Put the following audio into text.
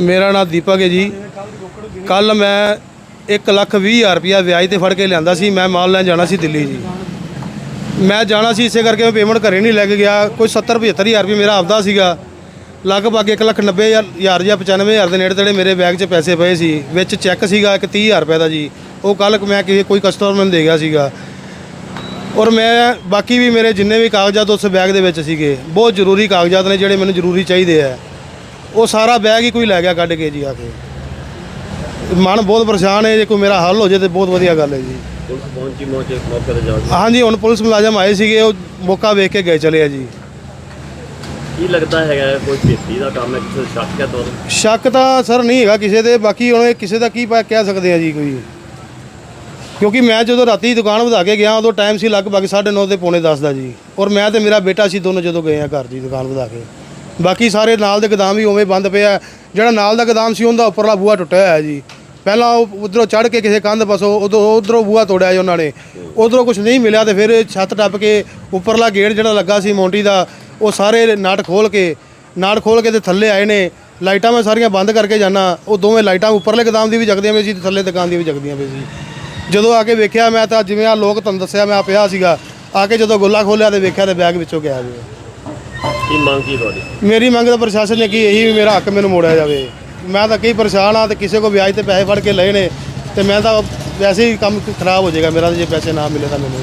ਮੇਰਾ ਨਾਮ ਦੀਪਕ ਹੈ ਜੀ। ਕੱਲ ਮੈਂ 1 ਲੱਖ ਵੀਹ ਹਜ਼ਾਰ ਰੁਪਇਆ ਵਿਆਜ ਤੇ ਫੜ ਕੇ ਲਿਆਂਦਾ ਸੀ। ਮੈਂ ਮਾਲ ਲੈਣ ਜਾਣਾ ਸੀ ਦਿੱਲੀ ਜੀ। ਮੈਂ ਜਾਣਾ ਸੀ ਇਸੇ ਕਰਕੇ ਮੈਂ ਪੇਮੈਂਟ ਘਰੇ ਨਹੀਂ ਲੈ ਕੇ ਗਿਆ। ਕੋਈ 70 75 ਹਜ਼ਾਰ ਰੁਪਏ ਮੇਰਾ ਆਪਦਾ ਸੀਗਾ। ਲਗਭਗ 1 ਲੱਖ 90 ਹਜ਼ਾਰ ਹਜ਼ਾਰ ਜਾਂ 95 ਹਜ਼ਾਰ ਦੇ ਨੇੜੇ ਤੇੜੇ ਮੇਰੇ ਬੈਗ 'ਚ ਪੈਸੇ ਪਏ ਸੀ। ਵਿੱਚ ਚੈੱਕ ਸੀਗਾ ਇੱਕ 30 ਹਜ਼ਾਰ ਰੁਪਏ ਦਾ ਜੀ। ਉਹ ਕੱਲ ਮੈਂ ਕਿਸੇ ਕੋਈ ਕਸਟਮਰ ਨੂੰ ਦੇ ਗਿਆ ਸੀਗਾ। ਔਰ ਮੈਂ ਬਾਕੀ ਵੀ ਮੇਰੇ ਜਿੰਨੇ ਵੀ ਕਾਗਜ਼ਾਤ ਉਸ ਬੈਗ ਦੇ ਵਿੱਚ ਸੀਗੇ। ਬਹੁਤ ਜ਼ਰੂਰੀ ਕਾਗਜ਼ਾਤ ਨੇ ਜਿਹੜੇ ਮੈਨੂੰ ਜ਼ਰੂਰੀ ਚਾਹੀਦੇ ਆ। ਉਹ ਸਾਰਾ ਬੈਗ ਹੀ ਕੋਈ ਲੈ ਗਿਆ ਕੱਢ ਕੇ ਜੀ ਆ ਕੇ। ਮਨ ਬਹੁਤ ਪਰੇਸ਼ਾਨ ਹੈ ਜੇ ਕੋਈ ਮੇਰਾ ਹੱਲ ਹੋ ਜੇ ਤੇ ਬਹੁਤ ਵਧੀਆ ਗੱਲ ਹੈ ਜੀ। ਪੁਲਿਸ ਪਹੁੰਚੀ ਮੌਕੇ ਮੌਕੇ ਤੇ ਜਾ ਕੇ। ਹਾਂਜੀ ਹੁਣ ਪੁਲਿਸ ਮੁਲਾਜ਼ਮ ਆਏ ਸੀਗੇ ਉਹ ਮੌਕਾ ਵੇਖ ਕੇ ਗਏ ਚਲੇ ਆ ਜੀ। ਕੀ ਲੱਗਦਾ ਹੈਗਾ ਕੋਈ ਭੇਤੀ ਦਾ ਕੰਮ ਹੈ ਕਿਸੇ ਦਾ ਸ਼ੱਕ ਹੈ ਤੁਹਾਨੂੰ ਸ਼ੱਕ ਤਾਂ ਸਰ ਨਹੀਂ ਹੈਗਾ ਕਿਸੇ ਦੇ ਬਾਕੀ ਹੁਣ ਇਹ ਕਿਸੇ ਦਾ ਕੀ ਪਾ ਕਹਿ ਸਕਦੇ ਆ ਜੀ ਕੋਈ। ਕਿਉਂਕਿ ਮੈਂ ਜਦੋਂ ਰਾਤੀ ਦੁਕਾਨ ਵਧਾ ਕੇ ਗਿਆ ਉਦੋਂ ਟਾਈਮ ਸੀ ਲਗਭਗ 9:30 ਤੇ ਪੌਣੇ 10 ਦਾ ਜੀ। ਔਰ ਮੈਂ ਤੇ ਮੇਰਾ ਬੇਟਾ ਸੀ ਦੋਨੋਂ ਜਦੋਂ ਗਏ ਆ ਘਰ ਦੀ ਦੁਕਾਨ ਵਧਾ ਕੇ। ਬਾਕੀ ਸਾਰੇ ਨਾਲ ਦੇ ਗਦਾਮ ਵੀ ਉਵੇਂ ਬੰਦ ਪਿਆ ਜਿਹੜਾ ਨਾਲ ਦਾ ਗਦਾਮ ਸੀ, ਉਹਦਾ ਉੱਪਰਲਾ ਬੂਹਾ ਟੁੱਟਿਆ ਹੋਇਆ ਜੀ। ਪਹਿਲਾਂ ਉਹ ਉਧਰੋਂ ਚੜ ਕੇ ਕਿਸੇ ਕੰਧ ਪਾਸੋਂ ਉਦੋਂ ਉਧਰੋਂ ਬੂਹਾ ਤੋੜਿਆ ਜੀ ਉਹਨਾਂ ਨੇ। ਉਧਰੋਂ ਕੁਝ ਨਹੀਂ ਮਿਲਿਆ ਤੇ ਫਿਰ ਛੱਤ ਟੱਪ ਕੇ ਉੱਪਰਲਾ ਗੇਟ ਜਿਹੜਾ ਲੱਗਾ ਸੀ ਮੌਂਟੀ ਦਾ, ਉਹ ਸਾਰੇ ਨਾਟ ਖੋਲ ਕੇ, ਨਾਟ ਖੋਲ ਕੇ ਤੇ ਥੱਲੇ ਆਏ ਨੇ। ਲਾਈਟਾਂ ਮੈਂ ਸਾਰੀਆਂ ਬੰਦ ਕਰਕੇ ਜਾਣਾ ਉਹ ਦੋਵੇਂ ਲਾਈਟਾਂ ਉੱਪਰਲੇ ਗਦਾਮ ਦੀ ਵੀ ਜਗਦੀਆਂ ਪਈ ਸੀ ਤੇ ਥੱਲੇ ਦੁਕਾਨ ਦੀ ਵੀ ਜਗਦੀਆਂ ਪਈ ਸੀ। ਜਦੋਂ ਆ ਕੇ ਵੇਖਿਆ ਮੈਂ ਤਾਂ ਜਿਵੇਂ ਆ ਲੋਕ ਤੁਹਾਨੂੰ ਦੱਸਿਆ, ਮੈਂ ਆ ਪਿਆ ਸੀਗਾ। ਆ ਕੇ ਜਦੋਂ ਗੋਲਾ ਖੋਲਿਆ ਤੇ ਵੇਖਿਆ ਤੇ ਬੈਗ ਵਿੱਚੋਂ ਗਿਆ ਜੀ। ਕੀ ਮੰਗ ਕੀ ਤੁਹਾਡੀ? ਮੇਰੀ ਮੰਗ ਤਾਂ ਪ੍ਰਸ਼ਾਸਨ ਨੇ ਕੀ, ਇਹੀ ਵੀ ਮੇਰਾ ਹੱਕ ਮੈਨੂੰ ਮੋੜਿਆ ਜਾਵੇ। ਮੈਂ ਤਾਂ ਕਈ ਪਰੇਸ਼ਾਨ ਆ ਤੇ ਕਿਸੇ ਕੋ ਵਿਆਜ ਤੇ ਪੈਸੇ ਫੜ ਕੇ ਲਏ ਨੇ ਤੇ ਮੈਂ ਤਾਂ ਵੈਸੇ ਹੀ ਕੰਮ ਖਰਾਬ ਹੋ ਜਾਏਗਾ, ਮੇਰਾ ਜੇ ਪੈਸੇ ਨਾ ਮਿਲੇ ਤਾਂ ਮੈਨੂੰ।